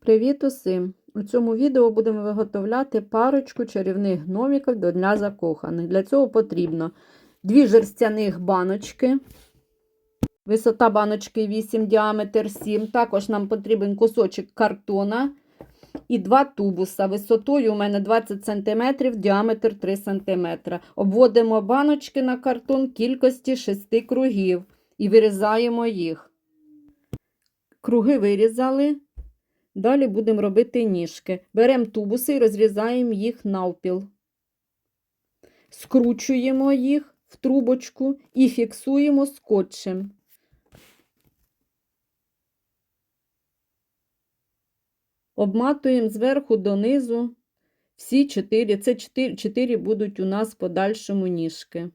Привіт усім! У цьому відео будемо виготовляти парочку чарівних гноміків до Дня закоханих. Для цього потрібно дві жерстяних баночки. Висота баночки 8, діаметр 7. Також нам потрібен кусочок картона і два тубуса. Висотою у мене 20 см, діаметр 3 см. Обводимо баночки на картон кількості 6 кругів і вирізаємо їх. Круги вирізали. Далі будемо робити ніжки. Беремо тубуси і розрізаємо їх навпіл. Скручуємо їх в трубочку і фіксуємо скотчем. Обматуємо зверху донизу всі чотири. Це чотири, чотири будуть у нас в подальшому ніжки.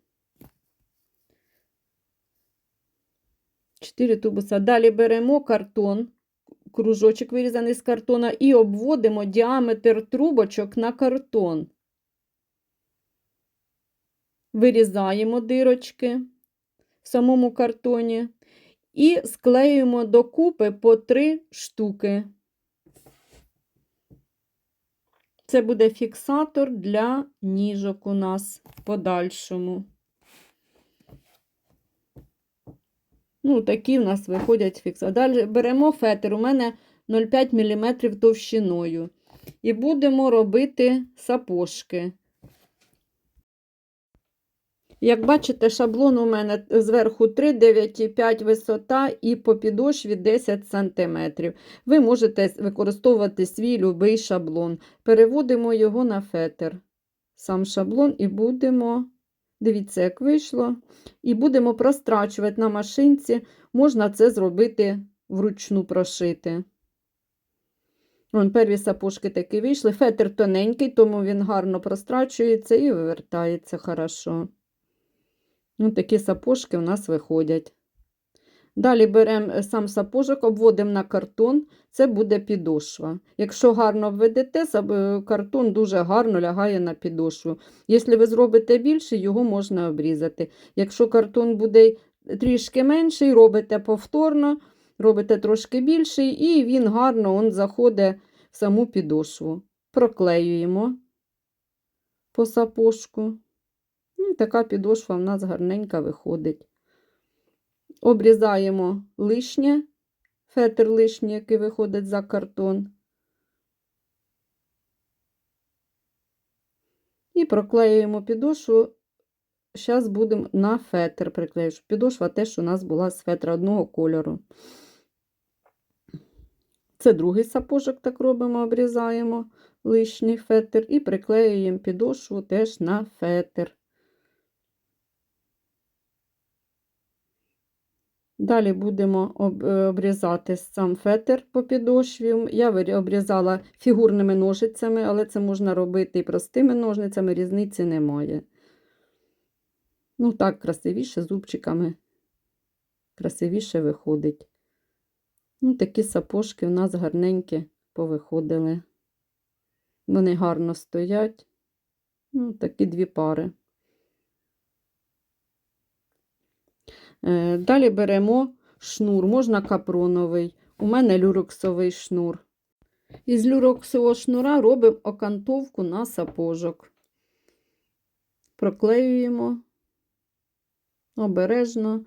Чотири тубуса. Далі беремо картон кружочок вирізаний з картона, і обводимо діаметр трубочок на картон. Вирізаємо дирочки в самому картоні і склеюємо докупи по три штуки. Це буде фіксатор для ніжок у нас в подальшому. Ну, такі в нас виходять фіксатори. Далі беремо фетр, у мене 0,5 мм товщиною. І будемо робити сапожки. Як бачите, шаблон у мене зверху 3, 9,5 висота і по підошві 10 см. Ви можете використовувати свій любий шаблон. Переводимо його на фетр. Сам шаблон і будемо. Дивіться, як вийшло. І будемо прострачувати на машинці. Можна це зробити вручну прошити. Вон, перві сапожки такі вийшли. Фетр тоненький, тому він гарно прострачується і вивертається хорошо. Ну, такі сапожки у нас виходять. Далі беремо сам сапожок, обводимо на картон, це буде підошва. Якщо гарно введете, картон дуже гарно лягає на підошву. Якщо ви зробите більше, його можна обрізати. Якщо картон буде трішки менший, робите повторно, робите трошки більший, і він гарно он заходить в саму підошву. Проклеюємо по сапожку. І така підошва в нас гарненька виходить. Обрізаємо лишнє, фетр лишній, який виходить за картон. І проклеюємо підошву. Зараз будемо на фетр приклеювати. Підошва теж у нас була з фетра одного кольору. Це другий сапожок, так робимо, обрізаємо лишній фетр і приклеюємо підошву теж на фетр. Далі будемо е, обрізати сам фетр по підошві. Я обрізала фігурними ножицями, але це можна робити і простими ножницями, різниці немає. Ну, так, красивіше зубчиками, красивіше виходить. Ну, Такі сапожки у нас гарненькі повиходили. Вони гарно стоять. Ну, Такі дві пари. Далі беремо шнур, можна капроновий. У мене люрексовий шнур. Із люрексового шнура робимо окантовку на сапожок. Проклеюємо обережно,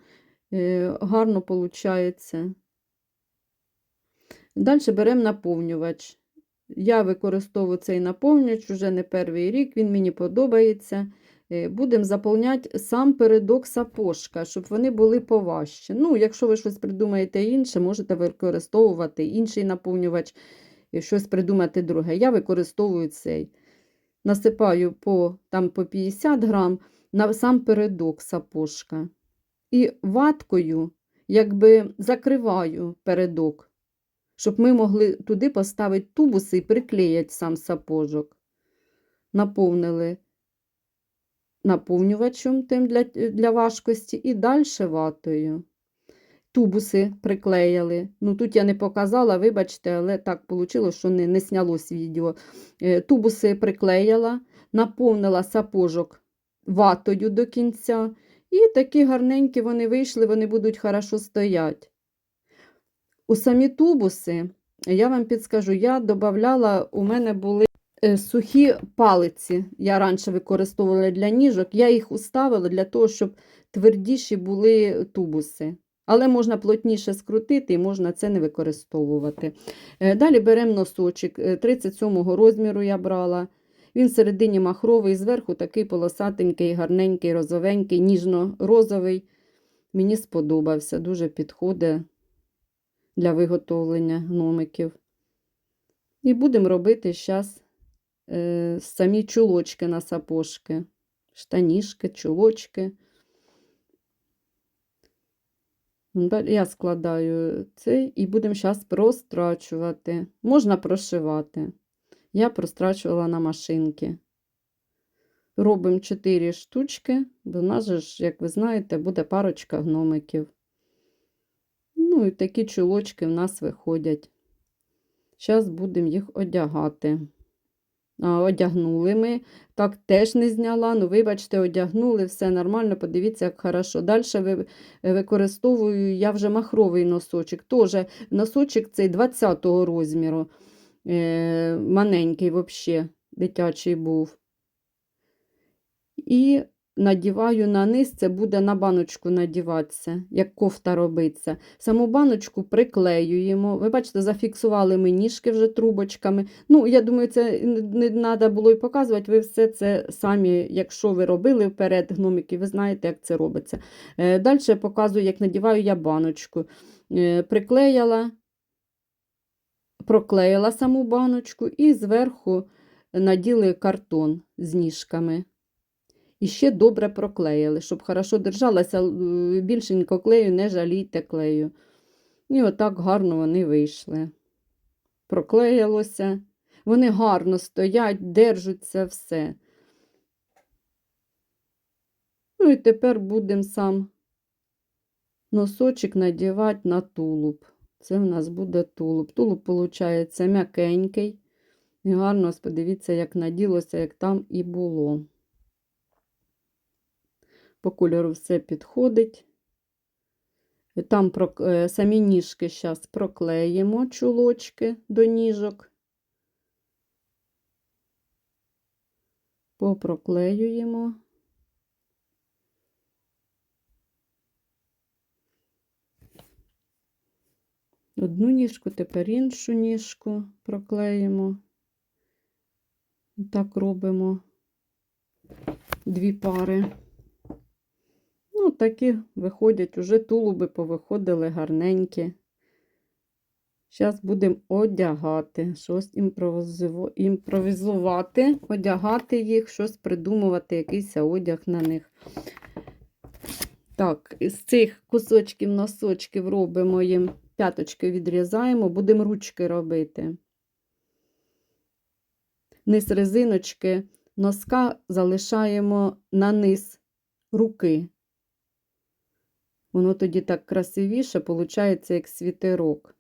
е, гарно виходить. Далі беремо наповнювач. Я використовую цей наповнювач вже не перший рік, він мені подобається. Е, будемо заповняти сам передок сапожка, щоб вони були поважчі. Ну, Якщо ви щось придумаєте інше, можете використовувати інший наповнювач, щось придумати друге. Я використовую цей. Насипаю по там, по 50 грам на сам передок сапожка. І ваткою якби закриваю передок, щоб ми могли туди поставити тубуси і приклеїти сам сапожок. Наповнили наповнювачем тим для для важкості, і далі ватою. Тубуси приклеїли. Ну, Тут я не показала, вибачте, але так вийшло, що не не снялось відео. Е, тубуси приклеїла, наповнила сапожок ватою до кінця. І такі гарненькі вони вийшли, вони будуть хорошо стояти. У самі тубуси Я вам підскажу, я додавала, у мене були сухі палиці. Я раніше використовувала для ніжок. Я їх уставила для того, щоб твердіші були тубуси. Але можна плотніше скрутити і можна це не використовувати. Е, Далі беремо носочок. е, 37-го розміру я брала. Він всередині махровий, зверху такий полосатенький, гарненький, розовенький, ніжно-розовий. Мені сподобався, дуже підходить для виготовлення гномиків. І будемо робити зараз е, самі чулочки на сапожки, штанішки, чулочки. Я складаю цей і будемо зараз прострачувати. Можна прошивати. Я прострачувала на машинки. Робимо 4 штучки, бо в нас же як ви знаєте, буде парочка гномиків. Ну і такі чулочки в нас виходять. Зараз будемо їх одягати. Одягнули ми. Так теж не зняла. Ну, вибачте, одягнули, все нормально. Подивіться, як хорошо. Далі ви, використовую я вже махровий носочок. Тоже носочок цей 20-го розміру. Е, маленький взагалі, дитячий був. І надіваю на низ, це буде на баночку надіватися, як кофта робиться. Саму баночку приклеюємо. Ви бачите, зафіксували ми ніжки вже трубочками. Ну, я думаю, це не треба було і показувати. Ви все це самі, якщо ви робили вперед гномики, ви знаєте, як це робиться. Е, Далі показую, як надіваю я баночку. Е, Приклеяла, проклеїла саму баночку і зверху наділи картон з ніжками. І ще добре проклеїли, щоб хорошо держалася. Л- Більшенько клею, не жалійте клею. І отак гарно вони вийшли. Проклеїлося. Вони гарно стоять, держаться все. Ну і тепер будемо сам носочок надівати на тулуб. Це в нас буде тулуб. Тулуб, виходить, м'якенький. І гарно, подивіться, як наділося, як там і було. По кольору все підходить. Там е, самі ніжки зараз проклеїмо чулочки до ніжок. Попроклеюємо. Одну ніжку, тепер іншу ніжку проклеїмо. І Так робимо дві пари. Ну, такі виходять, уже тулуби повиходили гарненькі. Зараз будемо одягати, щось імпровізувати, одягати їх, щось придумувати, якийсь одяг на них. Так, з цих кусочків носочків робимо їм п'яточки відрізаємо, будемо ручки робити. Низ резиночки носка залишаємо на низ руки. Воно тоді так красивіше, виходить, як світерок.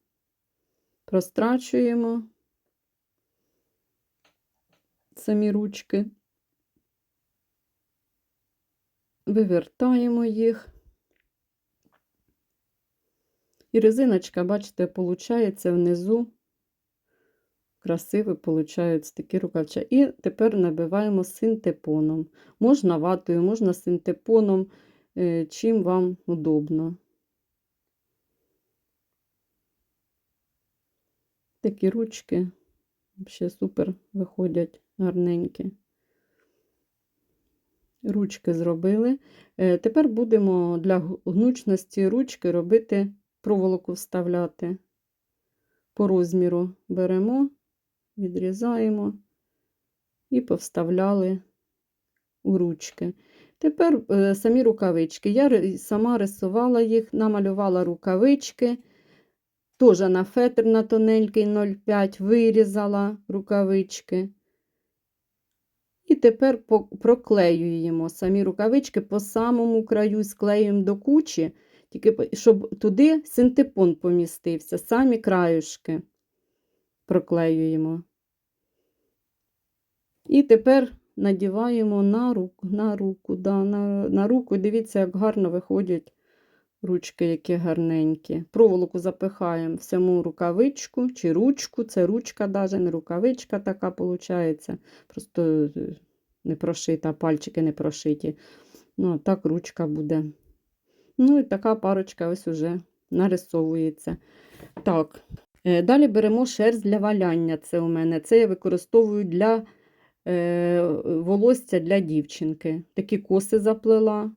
Прострачуємо самі ручки, вивертаємо їх. І резиночка, бачите, виходить внизу. Красиві получаються такі рукавча. І тепер набиваємо синтепоном. Можна ватою, можна синтепоном, чим вам удобно. Такі ручки взагалі супер виходять гарненькі. Ручки зробили. Е, Тепер будемо для гнучності ручки робити проволоку вставляти. По розміру беремо, відрізаємо і повставляли у ручки. Тепер е, самі рукавички. Я сама рисувала їх, намалювала рукавички. Теж на фетр на тоненький 0,5 вирізала рукавички. І тепер проклеюємо самі рукавички по самому краю, склеюємо до кучі, тільки щоб туди синтепон помістився, самі краюшки проклеюємо. І тепер надіваємо на руку, на руку, да, на, на руку. Дивіться, як гарно виходять Ручки які гарненькі. Проволоку запихаємо в саму рукавичку чи ручку. Це ручка, навіть не рукавичка така виходить. Просто е, не прошита, пальчики не прошиті. Ну, а так ручка буде. Ну і така парочка ось уже нарисовується. Так. е, Далі беремо шерсть для валяння. Це у мене. Це я використовую для волосся для дівчинки. Такі коси заплела.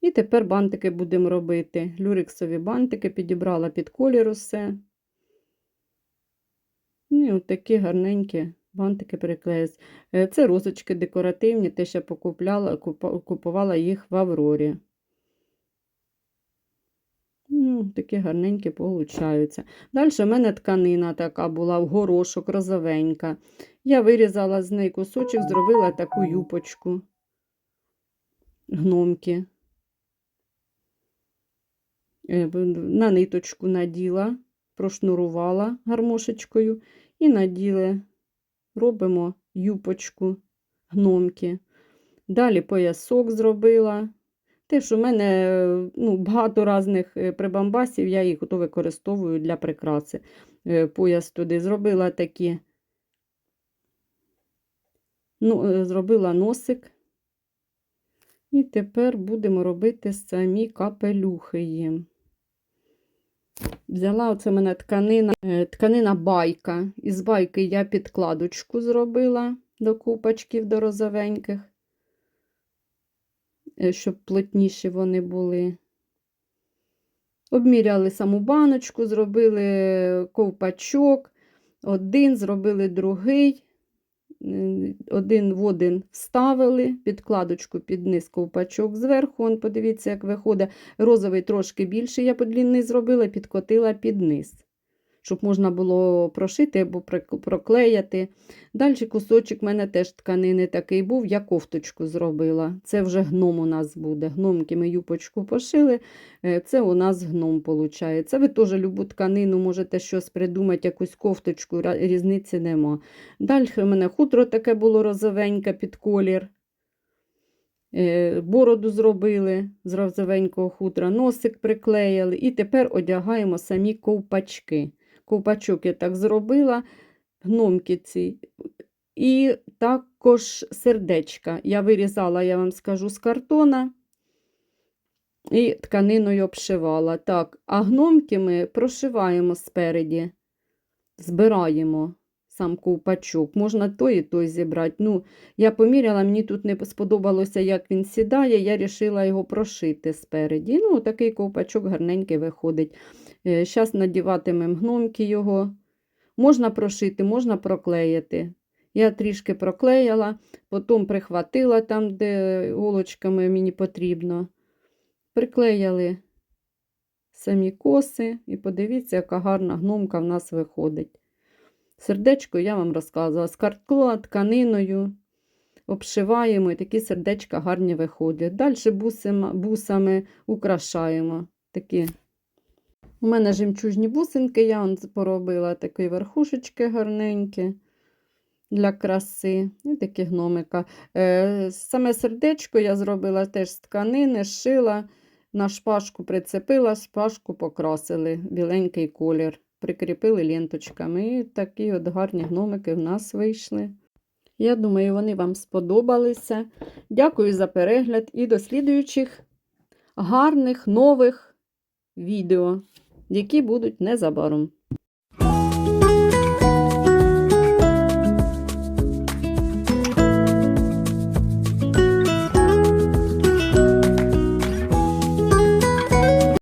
І тепер бантики будемо робити. Люрексові бантики підібрала під колір усе. Ну, І от такі гарненькі бантики приклеїлись. Е, Це розочки декоративні, те, що покупляла, купувала їх в Аврорі. Ну, такі гарненькі получаються. Далі в мене тканина така була, в горошок, розовенька. Я вирізала з неї кусочок, зробила таку юпочку. Гномки. Е, На ниточку наділа, прошнурувала гармошечкою і наділи. Робимо юпочку, гномки. Далі поясок зробила. Теж у мене ну, багато різних е, прибамбасів, я їх то використовую для прикраси. Е, Пояс туди зробила такі, ну, е, зробила носик. І тепер будемо робити самі капелюхи їм. Взяла оце мене тканина, е, тканина байка. Із байки я підкладочку зробила до купочків, до розовеньких, е, щоб плотніші вони були. Обміряли саму баночку, зробили ковпачок, один, зробили другий, один в один вставили, підкладочку під низ ковпачок зверху. Он, подивіться, як виходить. Розовий трошки більше я подлінний зробила, підкотила під низ, щоб можна було прошити або проклеяти. Далі кусочок в мене теж тканини такий був, я кофточку зробила. Це вже гном у нас буде. Гномки ми юпочку пошили, е, це у нас гном виходить. Ви теж любу тканину можете щось придумати, якусь кофточку, різниці нема. Далі в мене хутро таке було розовеньке під колір. Е, Бороду зробили з розовенького хутра, носик приклеїли, і тепер одягаємо самі ковпачки. Ковпачок я так зробила, гномки ці. І також сердечка. Я вирізала, я вам скажу, з картона і тканиною обшивала. Так, а гномки ми прошиваємо спереді, збираємо сам ковпачок. Можна той і той зібрати. Ну, я поміряла, мені тут не сподобалося, як він сідає, я вирішила його прошити спереді. Ну, такий ковпачок гарненький виходить. Зараз надіватимемо гномки його. Можна прошити, можна проклеїти. Я трішки проклеїла, потім прихватила там, де голочками мені потрібно. Приклеїли самі коси, і подивіться, яка гарна гномка в нас виходить. Сердечко я вам розказувала, з карткла, тканиною обшиваємо, і такі сердечка гарні виходять. Далі бусами, бусами украшаємо. Такі. У мене жемчужні бусинки, я он поробила такі верхушечки гарненькі для краси. І такі гномика. Е, саме сердечко я зробила теж з тканини, шила, на шпажку прицепила, шпажку покрасили, біленький колір. Прикріпили ленточками. І такі от гарні гномики в нас вийшли. Я думаю, вони вам сподобалися. Дякую за перегляд і до слідуючих гарних нових відео, які будуть незабаром.